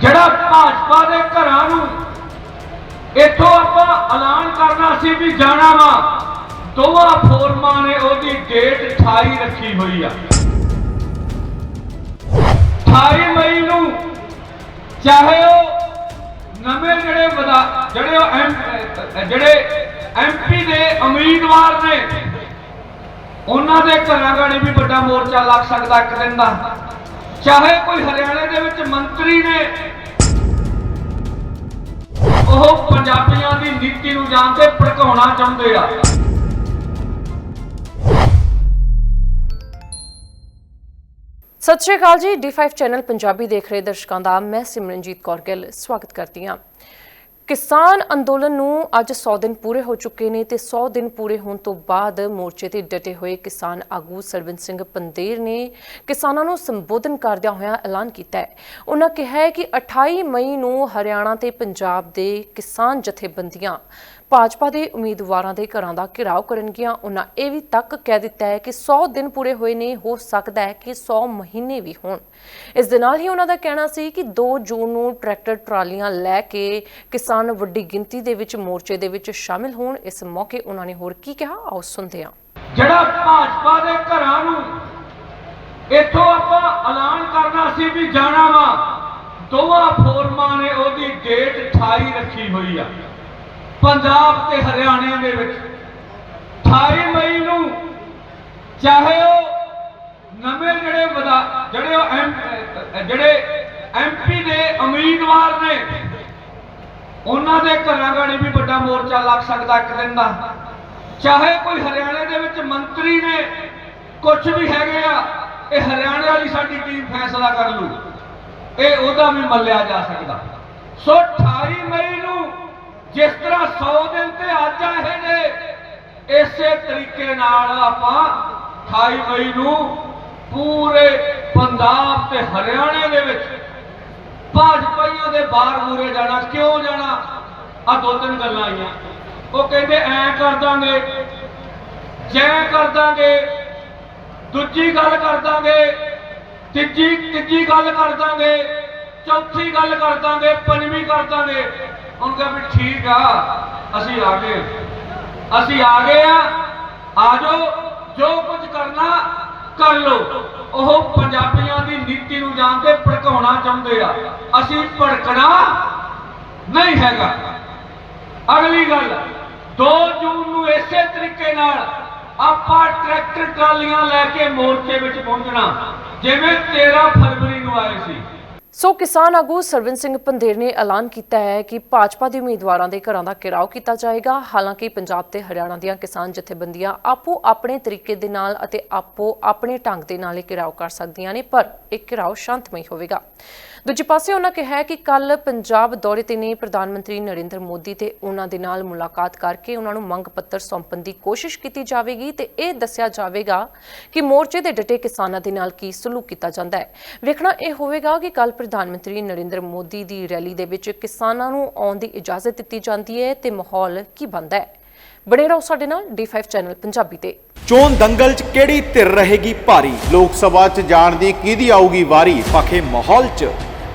ਜਿਹੜਾ ਭਾਜਪਾ ਦੇ ਘਰਾਂ ਨੂੰ ਇੱਥੋਂ ਆਪਾਂ ਐਲਾਨ ਕਰਨਾ ਸੀ ਵੀ ਜਾਣਾ ਵਾ, ਦੋਵਾਂ ਫੋਰਮਾਂ ਨੇ ਉਹਦੀ ਡੇਟ 28 ਰੱਖੀ ਹੋਈ ਆ। 28 ਮਈ ਨੂੰ ਚਾਹੇ ਉਹ ਨਵੇਂ ਜਿਹੜੇ ਜਿਹੜੇ ਉਹ ਐਮ ਅਹ ਜਿਹੜੇ ਐਮਪੀ ਦੇ ਉਮੀਦਵਾਰ ਨੇ, ਉਹਨਾਂ ਦੇ ਘਰਾਂ ਗਾੜੀ ਵੀ ਵੱਡਾ ਮੋਰਚਾ ਲੱਗ ਸਕਦਾ ਇੱਕ ਦਿਨ ਦਾ। ਚਾਹੇ ਕੋਈ ਹਰਿਆਣੇ ਦੇ ਵਿੱਚ ਮੰਤਰੀ ਨੇ ਉਹ ਪੰਜਾਬੀਆਂ ਦੀ ਨੀਤੀ ਨੂੰ ਜਾਣ ਕੇ ਭੜਕਾਉਣਾ ਚਾਹੁੰਦੇ ਆ। ਸਤਿ ਸ਼੍ਰੀ ਅਕਾਲ ਜੀ D5 ਚੈਨਲ ਪੰਜਾਬੀ ਦੇਖ ਰਹੇ ਦਰਸ਼ਕਾਂ ਦਾ, ਮੈਂ ਸਿਮਰਨਜੀਤ ਕੌਰ ਗਿੱਲ, ਸਵਾਗਤ ਕਰਦੀ ਹਾਂ। ਕਿਸਾਨ ਅੰਦੋਲਨ ਨੂੰ ਅੱਜ 100 ਦਿਨ ਪੂਰੇ ਹੋ ਚੁੱਕੇ ਨੇ ਤੇ 100 ਦਿਨ ਪੂਰੇ ਹੋਣ ਤੋਂ ਬਾਅਦ ਮੋਰਚੇ ਤੇ ਡਟੇ ਹੋਏ ਕਿਸਾਨ ਆਗੂ ਸਰਵਿੰਦ ਸਿੰਘ ਪੰਦੇਰ ਨੇ ਕਿਸਾਨਾਂ ਨੂੰ ਸੰਬੋਧਨ ਕਰਦਿਆਂ ਹੋਇਆਂ ਐਲਾਨ ਕੀਤਾ ਹੈ। ਉਹਨਾਂ ਕਿਹਾ ਹੈ ਕਿ 28 ਮਈ ਨੂੰ ਹਰਿਆਣਾ ਤੇ ਪੰਜਾਬ ਦੇ ਕਿਸਾਨ ਜਥੇਬੰਦੀਆਂ ਭਾਜਪਾ ਦੇ ਉਮੀਦਵਾਰਾਂ ਦੇ ਘਰਾਂ ਦਾ ਘਿਰਾਓ ਕਰਨਗੀਆਂ। ਉਹਨਾਂ ਇਹ ਵੀ ਤੱਕ ਕਹਿ ਦਿੱਤਾ ਹੈ ਕਿ 100 ਦਿਨ ਪੂਰੇ ਹੋਏ ਨੇ, ਹੋ ਸਕਦਾ ਹੈ ਕਿ 100 ਮਹੀਨੇ ਵੀ ਹੋਣ। ਇਸ ਦੇ ਨਾਲ ਹੀ ਉਹਨਾਂ ਦਾ ਕਹਿਣਾ ਸੀ ਕਿ 2 ਜੂਨ ਨੂੰ ਟਰੈਕਟਰ ਟਰਾਲੀਆਂ ਲੈ ਕੇ ਕਿਸਾਨ ਵੱਡੀ ਗਿਣਤੀ ਦੇ ਵਿੱਚ ਮੋਰਚੇ ਦੇ ਵਿੱਚ ਸ਼ਾਮਿਲ ਹੋਣ। ਇਸ ਮੌਕੇ ਉਹਨਾਂ ਨੇ ਹੋਰ ਕੀ ਕਿਹਾ? ਆਓ ਸੁਣਦੇ ਹਾਂ। ਜਿਹੜਾ ਭਾਜਪਾ ਦੇ ਘਰਾਂ ਨੂੰ ਇੱਥੋਂ ਆਪਾਂ ਐਲਾਨ ਕਰਨਾ ਸੀ ਵੀ ਜਾਣਾ ਵਾ, ਦੋਵਾਂ ਫੋਰਮਾਂ ਨੇ ਉਹਦੀ ਡੇਟ 28 ਰੱਖੀ ਹੋਈ ਆ। ਪੰਜਾਬ ਤੇ ਹਰਿਆਣੇ ਦੇ ਵਿੱਚ 28 ਮਈ ਨੂੰ ਚਾਹੇ ਉਹ ਨਵੇਂ ਜਿਹੜੇ ਵਦਾ ਜਿਹੜੇ ਉਹ ਐਮ, ਅਹ ਜਿਹੜੇ ਐਮਪੀ ਦੇ ਉਮੀਦਵਾਰ ਨੇ, ਉਹਨਾਂ ਦੇ ਘਰਾਂ ਗਾੜੀ ਵੀ ਵੱਡਾ ਮੋਰਚਾ ਲੱਗ ਸਕਦਾ ਇੱਕ ਦਿਨ ਦਾ। ਚਾਹੇ ਕੋਈ ਹਰਿਆਣੇ ਦੇ ਵਿੱਚ ਮੰਤਰੀ ਨੇ ਕੁਝ ਵੀ ਹੈਗੇ ਆ, ਇਹ ਹਰਿਆਣੇ ਵਾਲੀ ਸਾਡੀ ਟੀਮ ਫੈਸਲਾ ਕਰ ਲੂ ਇਹ ਉਹਦਾ ਵੀ ਮੱਲਿਆ ਜਾ ਸਕਦਾ। ਸੋ 28 ਮਈ ਨੂੰ ਜਿਸ ਤਰ੍ਹਾਂ 100 ਦਿਨ ਤੇ ਅੱਜ ਆਏ ਨੇ, ਇਸੇ ਤਰੀਕੇ ਨਾਲ ਆਪਾਂ 28 ਮਈ ਨੂੰ ਪੂਰੇ ਪੰਜਾਬ ਤੇ ਹਰਿਆਣੇ ਦੇ ਵਿੱਚ ਭਾਜਪਾਈਆਂ ਦੇ ਬਾਹਰ ਮੂਰੇ ਜਾਣਾ, ਕਿਉਂ ਜਾਣਾ? ਆ ਦੋ ਤਿੰਨ ਗੱਲਾਂ ਆਈਆਂ। ਉਹ ਕਹਿੰਦੇ, ਐ ਕਰ ਦਾਂਗੇ, ਜੈ ਕਰ ਦਾਂਗੇ, ਦੂਜੀ ਗੱਲ ਕਰ ਦਾਂਗੇ, ਤੀਜੀ ਤੀਜੀ ਗੱਲ ਕਰ ਦਾਂਗੇ, ਚੌਥੀ ਗੱਲ ਕਰ ਦਾਂਗੇ, ਪੰਜਵੀਂ ਕਰ ਦਾਂਗੇ। ਉਹਨੂੰ ਕਿਹਾ ਵੀ ਠੀਕ ਆ, ਅਸੀਂ ਆ ਗਏ। ਅਸੀਂ ਆ ਗਏ ਆ ਆ ਜਾਓ, ਜੋ ਕੁਝ ਕਰਨਾ ਕਰ ਲਓ। ਉਹ ਪੰਜਾਬੀਆਂ ਦੀ ਨੀਤੀ ਨੂੰ ਜਾਣਦੇ ਭੜਕਾਉਣਾ ਚਾਹੁੰਦੇ ਆ। ਅਸੀਂ ਭੜਕਣਾ ਨਹੀਂ ਹੈਗਾ। ਅਗਲੀ ਗੱਲ 2 ਜੂਨ ਨੂੰ ਇਸੇ ਤਰੀਕੇ ਨਾਲ ਆਪਾਂ ਟਰੈਕਟਰ ਟਰਾਲੀਆਂ ਲੈ ਕੇ ਮੋਰਚੇ ਵਿੱਚ ਪਹੁੰਚਣਾ। ਜਿਵੇਂ 13 ਫਰਵਰੀ ਨੂੰ ਆਏ ਸੀ। ਸੋ ਕਿਸਾਨ ਆਗੂ ਸਰਵਿੰਦ ਸਿੰਘ ਪੰਦੇਰ ਨੇ ਐਲਾਨ ਕੀਤਾ ਹੈ ਕਿ ਭਾਜਪਾ ਦੇ ਉਮੀਦਵਾਰਾਂ ਦੇ ਘਰਾਂ ਦਾ ਘਿਰਾਓ ਕੀਤਾ ਜਾਏਗਾ। ਹਾਲਾਂਕਿ ਪੰਜਾਬ ਤੇ ਹਰਿਆਣਾ ਦੀਆਂ ਕਿਸਾਨ ਜਥੇਬੰਦੀਆਂ ਆਪੋ ਆਪਣੇ ਤਰੀਕੇ ਦੇ ਨਾਲ ਅਤੇ ਆਪੋ ਆਪਣੇ ਢੰਗ ਦੇ ਨਾਲ ਇਹ ਘਿਰਾਓ ਕਰ ਸਕਦੀਆਂ ਨੇ, ਪਰ ਇਹ ਘਿਰਾਓ ਸ਼ਾਂਤਮਈ ਹੋਵੇਗਾ। ਦੂਜੇ ਪਾਸੇ ਉਹਨਾਂ ਕਿਹਾ ਕਿ ਕੱਲ ਪੰਜਾਬ ਦੌਰੇ ਤੇ ਨੇ ਪ੍ਰਧਾਨ ਮੰਤਰੀ ਨਰਿੰਦਰ ਮੋਦੀ ਤੇ ਉਹਨਾਂ ਦੇ ਨਾਲ ਮੁਲਾਕਾਤ ਕਰਕੇ ਉਹਨਾਂ ਨੂੰ ਮੰਗ ਪੱਤਰ ਸੌਂਪਣ ਦੀ ਕੋਸ਼ਿਸ਼ ਕੀਤੀ ਜਾਵੇਗੀ ਤੇ ਇਹ ਦੱਸਿਆ ਜਾਵੇਗਾ ਕਿ ਮੋਰਚੇ ਦੇ ਡਟੇ ਕਿਸਾਨਾਂ ਦੇ ਨਾਲ ਕੀ ਸਲੂਕ ਕੀਤਾ ਜਾਂਦਾ ਹੈ। ਵੇਖਣਾ ਇਹ ਹੋਵੇਗਾ ਕਿ ਕੱਲ ਪ੍ਰਧਾਨ ਮੰਤਰੀ ਨਰਿੰਦਰ ਮੋਦੀ ਦੀ ਰੈਲੀ ਦੇ ਵਿੱਚ ਕਿਸਾਨਾਂ ਨੂੰ ਆਉਣ ਦੀ ਇਜਾਜ਼ਤ ਦਿੱਤੀ ਜਾਂਦੀ ਹੈ ਤੇ ਮਾਹੌਲ ਕੀ ਬਣਦਾ ਹੈ? ਬਣੇ ਰਹੋ ਸਾਡੇ ਨਾਲ D5 ਚੈਨਲ ਪੰਜਾਬੀ ਤੇ। ਚੋਣ ਦੰਗਲ 'ਚ ਕਿਹੜੀ ਧਿਰ ਰਹੇਗੀ ਭਾਰੀ? ਲੋਕ ਸਭਾ 'ਚ ਜਾਣ ਦੀ ਕਿਹਦੀ ਆਊਗੀ ਵਾਰੀ? ਪਖੇ ਮਾਹੌਲ 'ਚ।